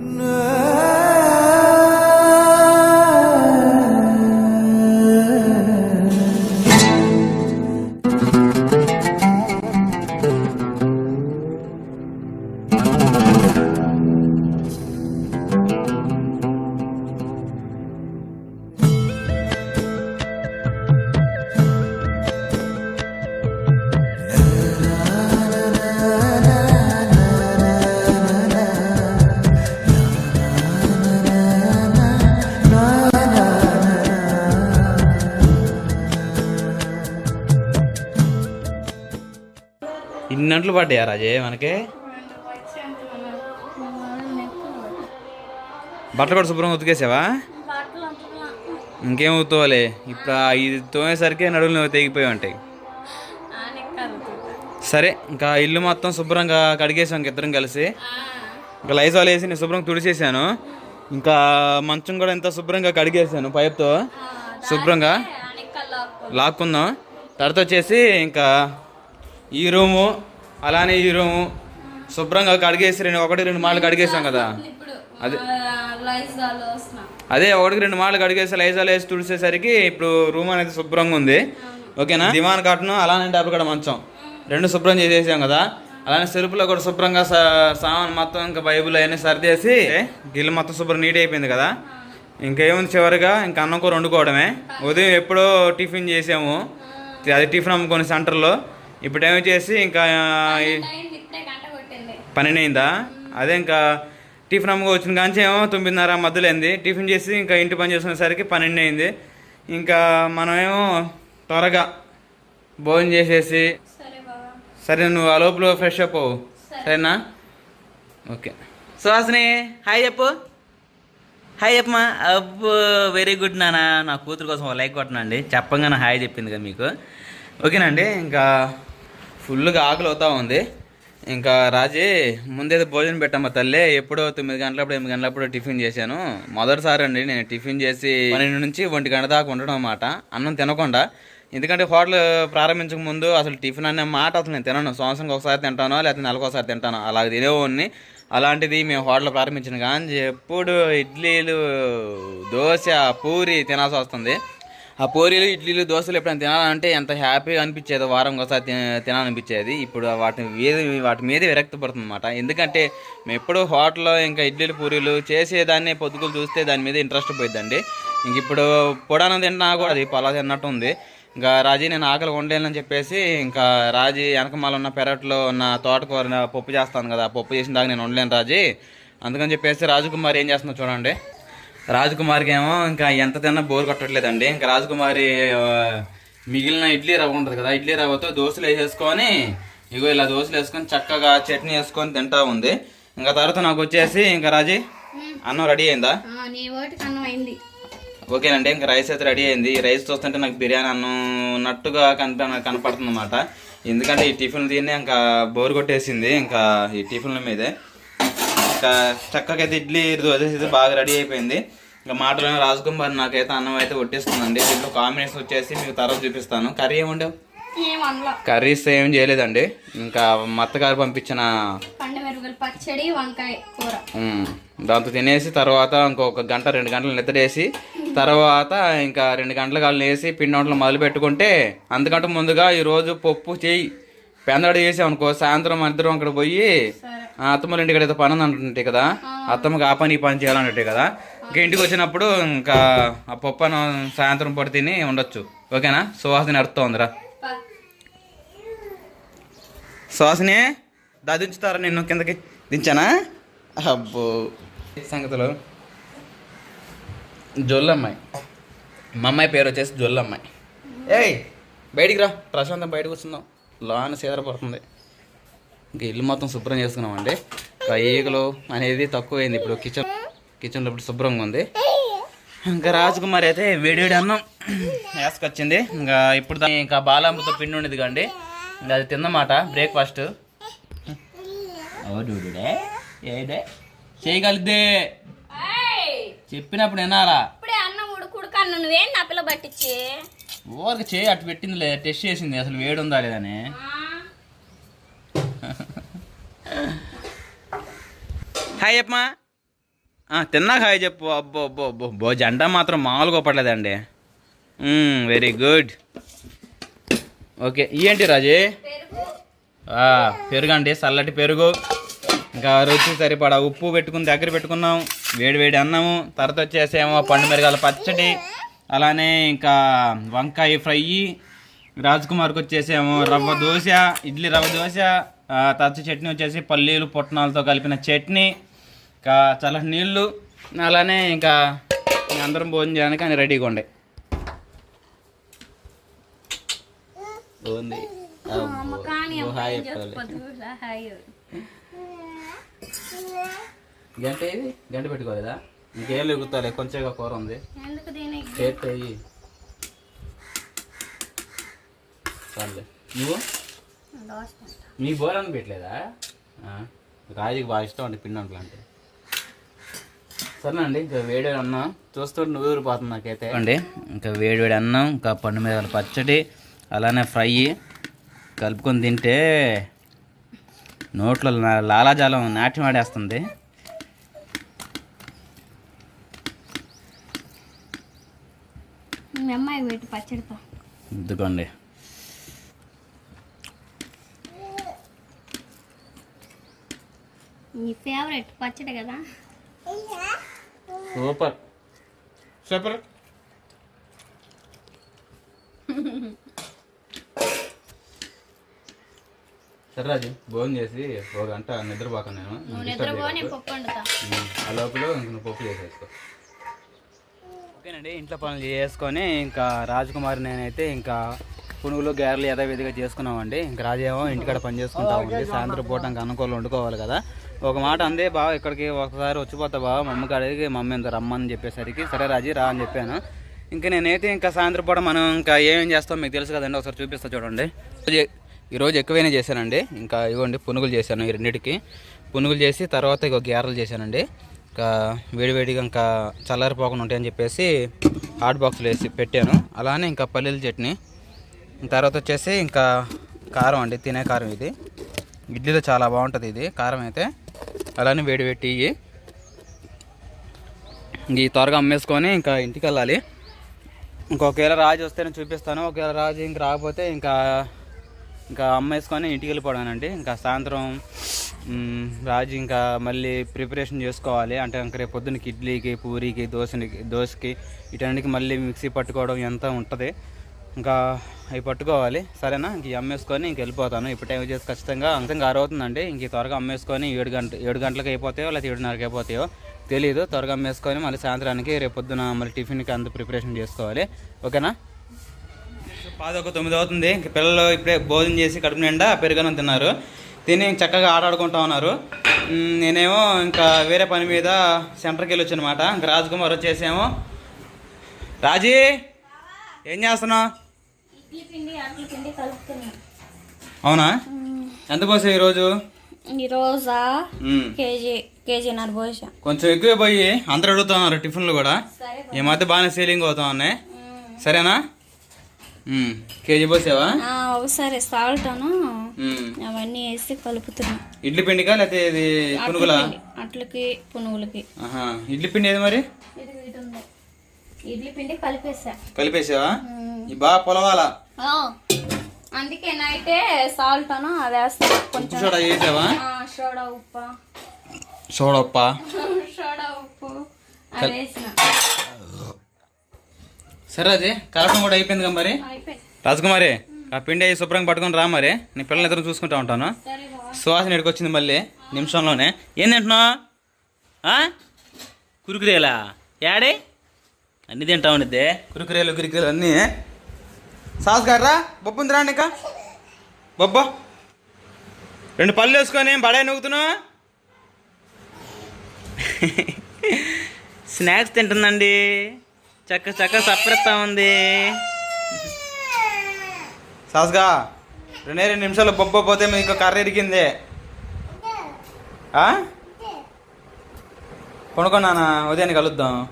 No. ఇన్ని గంటలు పడ్డాయా రాజే మనకి? బట్టలు కూడా శుభ్రంగా ఉతికేసావా? ఇంకేం ఉతుకోవాలి? ఇప్పుడు ఇది తోమేసరికి నడువులు తెగిపోయి ఉంటాయి. సరే ఇంకా ఇల్లు మొత్తం శుభ్రంగా కడిగేసాం ఇద్దరం కలిసి. ఇంకా లైజాల్ వేసి నేను శుభ్రంగా తుడిచేసాను ఇంకా మంచం కూడా ఎంత శుభ్రంగా కడిగేసాను పైప్తో. శుభ్రంగా లాక్కుందాం. తర్వాత వచ్చేసి ఇంకా ఈ రూము అలానే ఈ రూమ్. శుభ్రంగా కడిగేసి రెండు ఒకటి రెండు మాటలు కడిగేసాం కదా. అదే. అదే ఒకటికి రెండు మాటలు కడిగేసి లైజాలు వేసి తుడిసేసరికి ఇప్పుడు రూమ్ అనేది శుభ్రంగా ఉంది. ఓకేనా? దివాన్ కాటను అలానే డబ్బు కూడా మంచం. రెండు శుభ్రం చేసేసాం కదా. అలానే సెరుపులో కూడా శుభ్రంగా సా- సామాన్ మొత్తం ఇంకా బైబుల్ అవన్నీ సర్దేసి గిల్లు మొత్తం శుభ్రం నీట్ అయిపోయింది కదా. ఇంకేముంది చివరిగా? ఇంకా అన్నం కూర వండుకోవడమే. ఉదయం ఎప్పుడో టిఫిన్ చేసాము. అది టిఫిన్ అమ్ముకొని సెంటర్లో. ఇప్పుడు ఏమి చేసి ఇంకా పన్నెండు అయిందా అదే ఇంకా టిఫిన్ అమ్మగా వచ్చిన కాంచి ఏమో తొమ్మిదిన్నర మధ్యలో అయింది టిఫిన్ చేసి ఇంకా ఇంటి పని చేసుకునేసరికి పన్నెండు అయింది ఇంకా మనమేమో త్వరగా భోజనం చేసేసి సరే నువ్వు ఆ లోపల ఫ్రెష్ అప్ అవ్వు. సరేనా? ఓకే. సుహాసిని హాయ్ చెప్పు. హాయ్ చెప్పమా అబ్బో వెరీ గుడ్ నాన్న నా కూతురు కోసం లైక్ కొట్టనండి చెప్పంగానే హాయ్ చెప్పింది కదా మీకు ఓకేనండి ఇంకా ఫుల్గా ఆకలి అవుతా ఉంది. ఇంకా రాజీ ముందేదో భోజనం పెట్టమ్మా తల్లి. ఎప్పుడో తొమ్మిది గంటలప్పుడు ఎనిమిది గంటలప్పుడు టిఫిన్ చేశాను. మొదటిసారి అండి నేను టిఫిన్ చేసి పన్నెండు నుంచి ఒంటి గంట దాకా ఉండడం అన్నమాట. అన్నం తినకుండా. ఎందుకంటే హోటల్ ప్రారంభించక ముందు అసలు టిఫిన్ అనే మాట అసలు నేను తినను. సంవత్సరంకి ఒకసారి తింటాను లేకపోతే నెలకు ఒకసారి తింటాను అలా తినేవాడిని. అలాంటిది మేము హోటల్ ప్రారంభించిన కానీ ఎప్పుడు ఇడ్లీలు దోశ పూరి తినాల్సి వస్తుంది. ఆ పూరీలు ఇడ్లీలు దోశలు ఎప్పుడైనా తినాలంటే ఎంత హ్యాపీగా అనిపించేది వారం ఒకసారి తిన- తినాలనిపించేది. ఇప్పుడు వాటి మీద వాటి మీద విరక్తి పడుతుంది అనమాట ఎందుకంటే మేము ఎప్పుడు హోటల్లో ఇంకా ఇడ్లీలు పూరీలు చేసేదాన్ని పొద్దుగులు చూస్తే దాని మీద ఇంట్రెస్ట్ పోయిద్దండి. ఇంక ఇప్పుడు పొడానం తిన్నా కూడా అది పొలా తిన్నట్టు ఉంది. ఇంకా రాజీ నేను ఆకలి వండలేనని చెప్పేసి ఇంకా రాజీ వెనకమాల ఉన్న పెరట్లో ఉన్న తోటకూర పప్పు చేస్తాను కదా ఆ పప్పు చేసిన దాకా నేను వండలేను రాజీ. అందుకని చెప్పేసి రాజకుమార్ ఏం చేస్తుందో చూడండి. రాజకుమారికి ఏమో ఇంకా ఎంత తిన్నా బోర్ కొట్టట్లేదండి. ఇంకా రాజకుమారి మిగిలిన ఇడ్లీ రవ్వ ఉంటుంది కదా ఇడ్లీ రవ్వతో దోశలు వేసేసుకొని ఇగో ఇలా దోశలు వేసుకొని చక్కగా చట్నీ వేసుకొని తింటా ఉంది. ఇంకా తర్వాత నాకు వచ్చేసి ఇంకా రాజీ అన్నం రెడీ అయిందా? ఓకేనండి ఇంకా రైస్ అయితే రెడీ అయింది. ఈ రైస్ చూస్తుంటే నాకు బిర్యానీ అన్నం ఉన్నట్టుగా కనిప కనపడుతుంది అనమాట ఎందుకంటే ఈ టిఫిన్ తిని ఇంకా బోర్ కొట్టేసింది ఇంకా ఈ టిఫిన్ల మీదే. ఇంకా చక్కగా అయితే ఇడ్లీ దోశ అయితే బాగా రెడీ అయిపోయింది. ఇంకా మాటలోనే రాజకుమార్ నాకైతే అన్నం అయితే కొట్టేస్తుందండి దీంట్లో కాంబినేషన్ వచ్చేసి మీకు తర్వాత చూపిస్తాను. కర్రీ ఏముండవు? కర్రీస్ ఏం చేయలేదండి. ఇంకా మత్తగారు పంపించిన పచ్చడి వంకాయ కూర. దాంతో తినేసి తర్వాత ఇంకొక గంట రెండు గంటలు నిద్రేసి తర్వాత ఇంకా రెండు గంటల కాళ్ళు వేసి పిండి వంటలు మొదలు పెట్టుకుంటే అంతకంటే ముందుగా ఈరోజు పప్పు చేయి. పెందడి చేసాం అనుకో సాయంత్రం ఇద్దరం అక్కడ పోయి అత్తమ్మల ఇంటికి అయితే పని అంటుంటే కదా అత్తమ్మకి ఆ పని ఈ పని చేయాలంటే కదా ఇంకా ఇంటికి వచ్చినప్పుడు ఇంకా ఆ పప్పు అన్నం సాయంత్రం పూట తిని ఉండొచ్చు. ఓకేనా? సువాసన అర్థం ఉందిరా. సువాసనే దా దించుతారా నిన్ను కిందకి? దించానా? అబ్బో. సంగతులు. జొల్లమ్మాయి. మా అమ్మాయి పేరు వచ్చేసి జొల్లమ్మాయి. ఏయ్ బయటికి రా. ప్రశాంతం బయటకు వస్తుందాం లోన సీదర పడుతుంది. ఇంక ఇల్లు మొత్తం శుభ్రం చేసుకున్నామండి. ఈగలు అనేది తక్కువైంది ఇప్పుడు కిచెన్ కిచెన్లో ఇప్పుడు శుభ్రంగా ఉంది. ఇంకా రాజకుమారి అయితే వేడి వేడి అన్నం వేసుకొచ్చింది. ఇంకా ఇప్పుడు ఇంకా బాలామృత పిండి ఉండేది కండి ఇంకా అది తిన్నమాట బ్రేక్ఫాస్ట్ ఏడే? చేయగలిద్దే. ఏయ్! చెప్పినప్పుడు వినాలా? ఇప్పుడే అన్నం ఉడుకుడుకన్ను నువ్వేం నా పిల్ల పట్టించి? ఓరికి చేయి అటు పెట్టిందిలే టెస్ట్ చేసింది అసలు వేడి ఉందా లేదని. హాయ్ చెప్పమా తిన్నాక హాయ్ చెప్పు. అబ్బో అబ్బో అబ్బో. బో జెండా మాత్రం మామూలుగా పడలేదండి వెరీ గుడ్ ఓకే ఏంటి రాజే? పెరుగు అండి చల్లటి పెరుగు. ఇంకా రుచి సరిపడా ఉప్పు పెట్టుకుని దగ్గర పెట్టుకున్నాం. వేడి వేడి అన్నాము తర్వాత వచ్చేసేమో పండు మిరగాల పచ్చడి. అలానే ఇంకా వంకాయ ఫ్రై రాజ్కుమార్కి వచ్చేసేమో రవ్వ దోశ ఇడ్లీ రవ్వ దోశ తర్వాత చట్నీ వచ్చేసి పల్లీలు పుట్నాలతో కలిపిన చట్నీ ఇంకా చల్లటి నీళ్ళు అలానే ఇంకా అందరం భోజనం చేయడానికి అని రెడీగా ఉండే. బాగుంది. గంట ఏది? గంట పెట్టుకోలేదా? ఇంకేం లేగుతాలే కొంచెంగా కూర ఉంది. ఎందుకు దీనికి చేతి అయ్యి చాలే నువ్వు. మీ బోరని పెట్టలేదా? ఆ, రాజుకి బాగా ఇష్టం అండి పిండి వంటలు అంటే. సరేనండి ఇంకా వేడి వేడి అన్నం చూస్తుంటే నువ్వు ఊరిపోతుంది నాకైతే. అండి ఇంకా వేడి వేడి అన్నం ఇంకా పండు మీద పచ్చడి అలానే ఫ్రై. కలుపుకొని తింటే నోట్లో లాలాజాలం నాట్యం ఆడేస్తుంది. మీ అమ్మాయి పెట్టి పచ్చడితో ఇదిగోండి నీ ఫేవరెట్ పచ్చడి కదా. సూపర్. సూపర్. సరే రాజు భోజనం చేసి ఒక గంట నిద్రపోక నేను. నువ్వు నిద్రపో నేను పప్పు వండుతా. ఆ లోపల నువ్వు పప్పు చేసేసుకో. ఓకేనండి ఇంట్లో పనులు చేసుకొని ఇంకా రాజకుమారి నేనైతే ఇంకా పునుగులు గారెలు యథావిధిగా చేసుకున్నామండి. ఇంకా రాజేమో ఇంటికాడ పని చేసుకుంటా ఉంది సాయంత్రం పూట ఇంకా అనుకూలం వండుకోవాలి కదా. ఒక మాట అందే బావ ఇక్కడికి ఒకసారి వచ్చిపోతా బావ మా అమ్మకి అడిగి మమ్మీ ఇంత రమ్మని చెప్పేసరికి సరే రాజీ రా అని చెప్పాను. ఇంకా నేనైతే ఇంకా సాయంత్రం పూట మనం ఇంకా ఏమేం చేస్తాం మీకు తెలుసు కదండి ఒకసారి చూపిస్తా చూడండి. ఈరోజు- ఈరోజు ఎక్కువైనా చేశానండి. ఇంకా ఇవ్వండి పునుగులు చేశాను ఈ రెండింటికి. పునుగులు చేసి తర్వాత ఇక గారెలు చేశానండి. ఇంకా వేడివేడిగా ఇంకా చల్లారిపోకుండా ఉంటాయని చెప్పేసి హాట్ బాక్స్లో వేసి పెట్టాను. అలానే ఇంకా పల్లీల చట్నీ తర్వాత వచ్చేసి ఇంకా కారం అండి తినే కారం ఇది. ఇడ్లీలో చాలా బాగుంటుంది ఇది కారం అయితే. అలానే వేడి పెట్టి ఇవి త్వరగా అమ్మేసుకొని ఇంకా ఇంటికి వెళ్ళాలి ఇంకొకవేళ రాజు వస్తే నేను చూపిస్తాను. ఒకవేళ రాజు ఇంక రాకపోతే ఇంకా ఇంకా అమ్మేసుకొని ఇంటికి వెళ్ళిపోవడానండి ఇంకా సాయంత్రం రాజు ఇంకా మళ్ళీ ప్రిపరేషన్ చేసుకోవాలి. అంటే ఇంకా రేపు పొద్దున్నకి ఇడ్లీకి పూరీకి దోశనికి దోశకి ఇటన్నిటికి మళ్ళీ మిక్సీ పట్టుకోవడం ఎంత ఉంటుంది. ఇంకా అవి పట్టుకోవాలి. సరేనా? ఇంక అమ్మేసుకొని ఇంక వెళ్ళిపోతాను. ఇప్పుడు టైం చేసి ఖచ్చితంగా అంతంగా ఆరు అవుతుందండి ఇంక త్వరగా అమ్మేసుకొని ఏడు గంట ఏడు గంటలకు అయిపోతాయో లేకపోతే ఏడున్నరకి అయిపోతాయో తెలియదు త్వరగా అమ్మేసుకొని మళ్ళీ సాయంత్రానికి రేపు పొద్దున మళ్ళీ టిఫిన్కి అంత ప్రిపరేషన్ చేసుకోవాలి. ఓకేనా? పాదొక తొమ్మిది అవుతుంది. ఇంక పిల్లలు ఇప్పుడే భోజనం చేసి కడుపు నిండా పెరుగనం తిన్నారు. తిని చక్కగా ఆటాడుకుంటా ఉన్నారు. నేనేమో ఇంకా వేరే పని మీద సెంటర్కి వెళ్ళి వచ్చానమాట ఇంకా రాజ్కుమార్ వచ్చేసేమో. రాజీ! ఏం చేస్తున్నావు? అవునా? ఎంత పోసావు ఈరోజు? కేజీ పోసా. కొంచెం ఎక్కువ పోయి అందరు అడుగుతున్నారు టిఫిన్లు కూడా. సరే ఈ మధ్య బాగానే సేలింగ్ అవుతా ఉన్నాయి. సరేనా? కేజీ పోసావా? ఒకసారి సాల్ట్ అను. అవన్నీ వేసి కలుపుతున్నా. ఇడ్లీ పిండికా లేకపోతే ఇది పునుగులా? అట్లకి పునుగులకి. ఇడ్లీ పిండి ఏది మరి? ఇడ్లీ పిండి కలిపేసా. కలిపేసావా? ఈ బాగా పొలవాలా? అందుకే నైటే సాల్ట్ అను అది వేస్తా. ఉప్పు కొంచెం సోడా చేసావా ఆ, సోడా ఉప్పు. సోడప్ప సోడా ఉప్పు. అది వేసిన. సరే అది కలపడం కూడా అయిపోయింది కదా మరి? అయిపోయింది. రాజకుమారి ఆ పిండి అయ్యి శుభ్రంగా పట్టుకొని రా మరి. నీ పిల్లలు ఇద్దరు చూసుకుంటా ఉంటాను. సువాసన ఇక్కడికి వచ్చింది మళ్ళీ నిమిషంలోనే. ఏం తింటున్నావు? కురుకురేలా? యాడే? అన్నీ తింటా ఉండిద్దే. కురుకురేలు కురుకురేలు అన్నీ. సాస్ గారా బొబ్బు ఉందిరా నీక బొబ్బ. రెండు పళ్ళు వేసుకొని బడాయి నవ్వుతున్నావు స్నాక్స్ తింటుందండి. చక్క చక్క సప్పరిస్తా ఉంది. సాస్గా రెండే రెండు నిమిషాలు బొబ్బ పోతే మీకు కర్ర ఇరిగింది. ఆ? పడుకున్నానా ఉదయాన్ని కలుద్దాం.